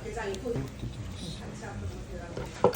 小学长以后，上上不同学了。